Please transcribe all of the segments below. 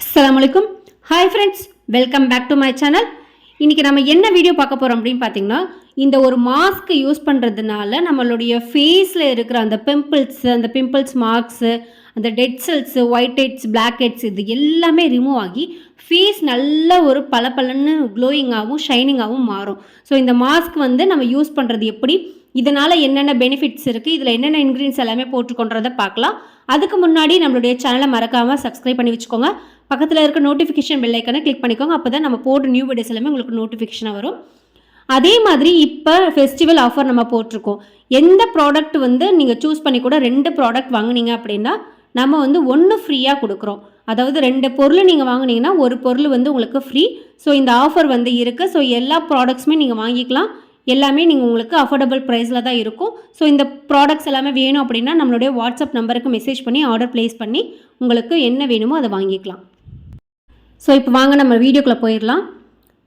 அஸ்ஸலாமு hi friends welcome back to my channel இன்றைக்கி நம்ம என்ன வீடியோ பார்க்க போகிறோம் அப்படின்னு பார்த்தீங்கன்னா இந்த ஒரு மாஸ்க் யூஸ் பண்ணுறதுனால நம்மளுடைய ஃபேஸில் இருக்கிற அந்த பிம்பிள்ஸ் அந்த பிம்பிள்ஸ் மார்க்ஸு அந்த dead cells white heads black heads இது எல்லாமே ரிமூவ் ஆகி ஃபேஸ் நல்ல ஒரு பளபளன்னு க்ளோயிங்காகவும் ஷைனிங்காகவும் மாறும். ஸோ இந்த மாஸ்க் வந்து நம்ம யூஸ் பண்ணுறது எப்படி? இதனால் என்னென்ன பெனிஃபிட்ஸ் இருக்குது இதில் என்னென்ன இன்க்ரீடியன்ஸ் எல்லாமே போட்டுக்கொன்றதை பார்க்கலாம். அதுக்கு முன்னாடி நம்மளுடைய சேனலை மறக்காமல் சப்ஸ்கிரைப் பண்ணி வச்சுக்கோங்க. பக்கத்தில் இருக்க நோட்டிஃபிகேஷன் பெல் ஐக்கனை கிளிக் பண்ணிக்கோங்க. அப்போ தான் நம்ம போடுற நியூ வீடியோஸ் எல்லாமே உங்களுக்கு நோட்டிஃபிகேஷனாக வரும். அதே மாதிரி இப்போ ஃபெஸ்டிவல் ஆஃபர் நம்ம போட்டிருக்கோம். எந்த ப்ராடக்ட் வந்து நீங்கள் சூஸ் பண்ணி கூட ரெண்டு ப்ராடக்ட் வாங்குனீங்க அப்படின்னா நம்ம வந்து ஒன்று ஃப்ரீயாக கொடுக்குறோம். அதாவது ரெண்டு பொருள் நீங்கள் வாங்குனீங்கன்னா ஒரு பொருள் வந்து உங்களுக்கு ஃப்ரீ ஸோ இந்த ஆஃபர் வந்து இருக்குது ஸோ எல்லா ப்ராடக்ட்ஸுமே நீங்கள் வாங்கிக்கலாம். எல்லாமே நீங்கள் உங்களுக்கு அஃபோர்டபுள் ப்ரைஸில் தான் இருக்கும். ஸோ இந்த ப்ராடக்ட்ஸ் எல்லாமே வேணும் அப்படின்னா நம்மளுடைய வாட்ஸ்அப் நம்பருக்கு மெசேஜ் பண்ணி ஆர்டர் ப்ளேஸ் பண்ணி உங்களுக்கு என்ன வேணுமோ அதை வாங்கிக்கலாம். ஸோ இப்போ வாங்க நம்ம வீடியோக்குள்ளே போயிடலாம்.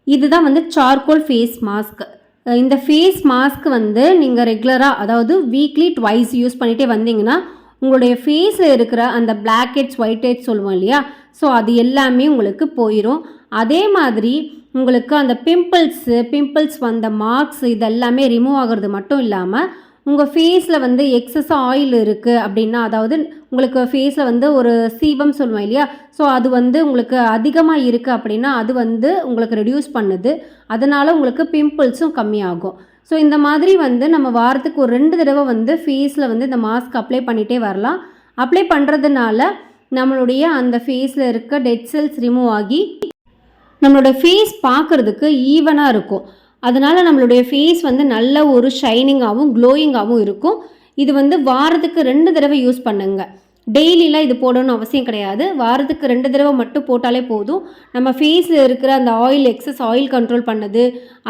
இதுதான் வந்து சார்கோல் ஃபேஸ் மாஸ்க் இந்த ஃபேஸ் மாஸ்க் வந்து நீங்கள் ரெகுலராக அதாவது வீக்லி ட்வைஸ் யூஸ் பண்ணிகிட்டே வந்தீங்கன்னா உங்களுடைய ஃபேஸில் இருக்கிற அந்த பிளாக் ஹெட்ஸ் ஒயிட் ஹெட்ஸ் சொல்லுவோம் இல்லையா? ஸோ அது எல்லாமே உங்களுக்கு போயிடும் அதே மாதிரி உங்களுக்கு அந்த பிம்பிள்ஸு பிம்பிள்ஸ் வந்த மார்க்ஸ் இதெல்லாமே ரிமூவ் ஆகிறது மட்டும் இல்லாமல் உங்கள் ஃபேஸில் வந்து எக்ஸஸ் ஆயில் இருக்குது அப்படின்னா அதாவது உங்களுக்கு ஃபேஸில் வந்து ஒரு சீபம் சொல்லுவோம் இல்லையா? ஸோ அது வந்து உங்களுக்கு அதிகமாக இருக்குது அப்படின்னா அது வந்து உங்களுக்கு ரெடியூஸ் பண்ணுது. அதனால் உங்களுக்கு பிம்பிள்ஸும் கம்மியாகும். ஸோ இந்த மாதிரி வந்து நம்ம வாரத்துக்கு ஒரு ரெண்டு தடவை வந்து ஃபேஸில் வந்து இந்த மாஸ்க் அப்ளை பண்ணிகிட்டே வரலாம். அப்ளை பண்ணுறதுனால நம்மளுடைய அந்த ஃபேஸில் இருக்க டெட் செல்ஸ் ரிமூவ் ஆகி நம்மளோட ஃபேஸ் பார்க்குறதுக்கு ஈவனாக இருக்கும். அதனால் நம்மளுடைய ஃபேஸ் வந்து நல்ல ஒரு ஷைனிங்காகவும் க்ளோயிங்காகவும் இருக்கும். இது வந்து வாரத்துக்கு ரெண்டு தடவை யூஸ் பண்ணுங்கள் டெய்லிலாம் இது போடணும்னு அவசியம் கிடையாது. வாரத்துக்கு ரெண்டு தடவை மட்டும் போட்டாலே போதும். நம்ம ஃபேஸில் இருக்கிற அந்த ஆயில் எக்ஸஸ் ஆயில் கண்ட்ரோல் பண்ணுது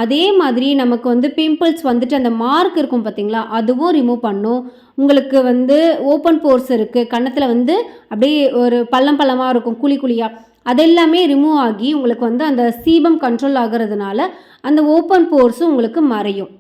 அதே மாதிரி நமக்கு வந்து பிம்பிள்ஸ் வந்துட்டு அந்த மார்க் இருக்கும் பார்த்தீங்களா அதுவும் ரிமூவ் பண்ணும். உங்களுக்கு வந்து ஓப்பன் போர்ஸ் இருக்குது கன்னத்தில் வந்து அப்படியே ஒரு பள்ளம் பள்ளமாக இருக்கும் குழி குழியாக அதெல்லாமே ரிமூவ் ஆகி உங்களுக்கு வந்து அந்த சீபம் கண்ட்ரோல் ஆகிறதுனால அந்த ஓப்பன் போர்ஸும் உங்களுக்கு மறையும்.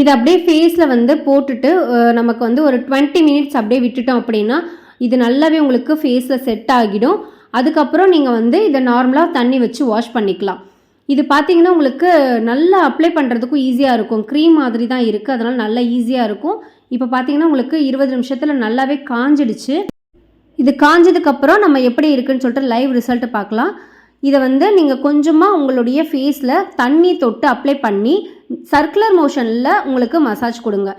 இது அப்படியே ஃபேஸில் வந்து போட்டுட்டு நமக்கு வந்து ஒரு டுவெண்ட்டி மினிட்ஸ் அப்படியே விட்டுட்டோம் அப்படின்னா இது நல்லாவே உங்களுக்கு ஃபேஸில் செட் ஆகிடும். அதுக்கப்புறம் நீங்கள் வந்து இதை நார்மலாக தண்ணி வச்சு வாஷ் பண்ணிக்கலாம். இது பார்த்தீங்கன்னா உங்களுக்கு நல்லா அப்ளை பண்ணுறதுக்கும் ஈஸியாக இருக்கும். க்ரீம் மாதிரி தான் இருக்குது அதனால் நல்லா ஈஸியாக இருக்கும். இப்போ பார்த்தீங்கன்னா உங்களுக்கு இருபது நிமிஷத்தில் நல்லாவே காஞ்சிடுச்சு. இது காஞ்சதுக்கப்புறம் நம்ம எப்படி இருக்குன்னு சொல்லிட்டு லைவ் ரிசல்ட்டு பார்க்கலாம் இதை வந்து நீங்கள் கொஞ்சமாக உங்களுடைய ஃபேஸில் தண்ணி தொட்டு அப்ளை பண்ணி சர்க்குலர் மோஷனில் உங்களுக்கு மசாஜ் கொடுங்க.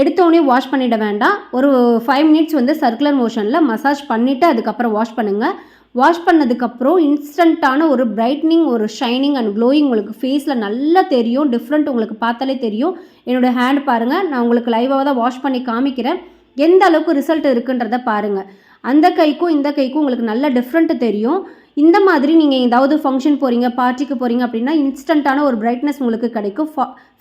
எடுத்தோடனே வாஷ் பண்ணிட வேண்டாம். ஒரு ஃபைவ் மினிட்ஸ் வந்து சர்க்குலர் மோஷனில் மசாஜ் பண்ணிவிட்டு அதுக்கப்புறம் வாஷ் பண்ணுங்கள் வாஷ் பண்ணதுக்கப்புறம் இன்ஸ்டண்ட்டான ஒரு பிரைட்னிங் ஒரு ஷைனிங் அண்ட் க்ளோயிங் உங்களுக்கு ஃபேஸில் நல்லா தெரியும். டிஃப்ரெண்ட் உங்களுக்கு பார்த்தாலே தெரியும். என்னோட ஹேண்ட் பாருங்கள் நான் உங்களுக்கு லைவாக தான் வாஷ் பண்ணி காமிக்கிறேன். எந்த அளவுக்கு ரிசல்ட் இருக்குன்றத பாருங்கள் அந்த கைக்கும் இந்த கைக்கும் உங்களுக்கு நல்ல டிஃப்ரெண்ட்டு தெரியும். இந்த மாதிரி நீங்கள் ஏதாவது ஃபங்க்ஷன் போகிறீங்க பார்ட்டிக்கு போகிறீங்க அப்படின்னா இன்ஸ்டண்ட்டான ஒரு பிரைட்னஸ் உங்களுக்கு கிடைக்கும்.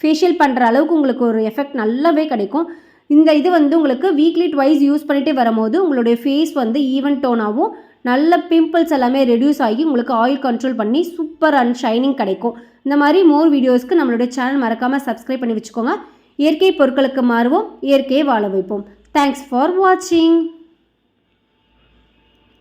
ஃபேஷியல் பண்ணுற அளவுக்கு உங்களுக்கு ஒரு எஃபெக்ட் நல்லாவே கிடைக்கும். இந்த இது வந்து உங்களுக்கு வீக்லி ட்வைஸ் யூஸ் பண்ணிகிட்டே வரும்போது உங்களுடைய ஃபேஸ் வந்து ஈவன் டோனாகவும் நல்ல பிம்பிள்ஸ் எல்லாமே ரெடியூஸ் ஆகி உங்களுக்கு ஆயில் கண்ட்ரோல் பண்ணி சூப்பர் அண்ட் ஷைனிங் கிடைக்கும். இந்த மாதிரி மோர் வீடியோஸ்க்கு நம்மளுடைய சேனல் மறக்காமல் சப்ஸ்கிரைப் பண்ணி வச்சுக்கோங்க. இயற்கை பொருட்களுக்கு மாறுவோம் இயற்கையை வாழ வைப்போம். தேங்க்ஸ் ஃபார் வாட்சிங்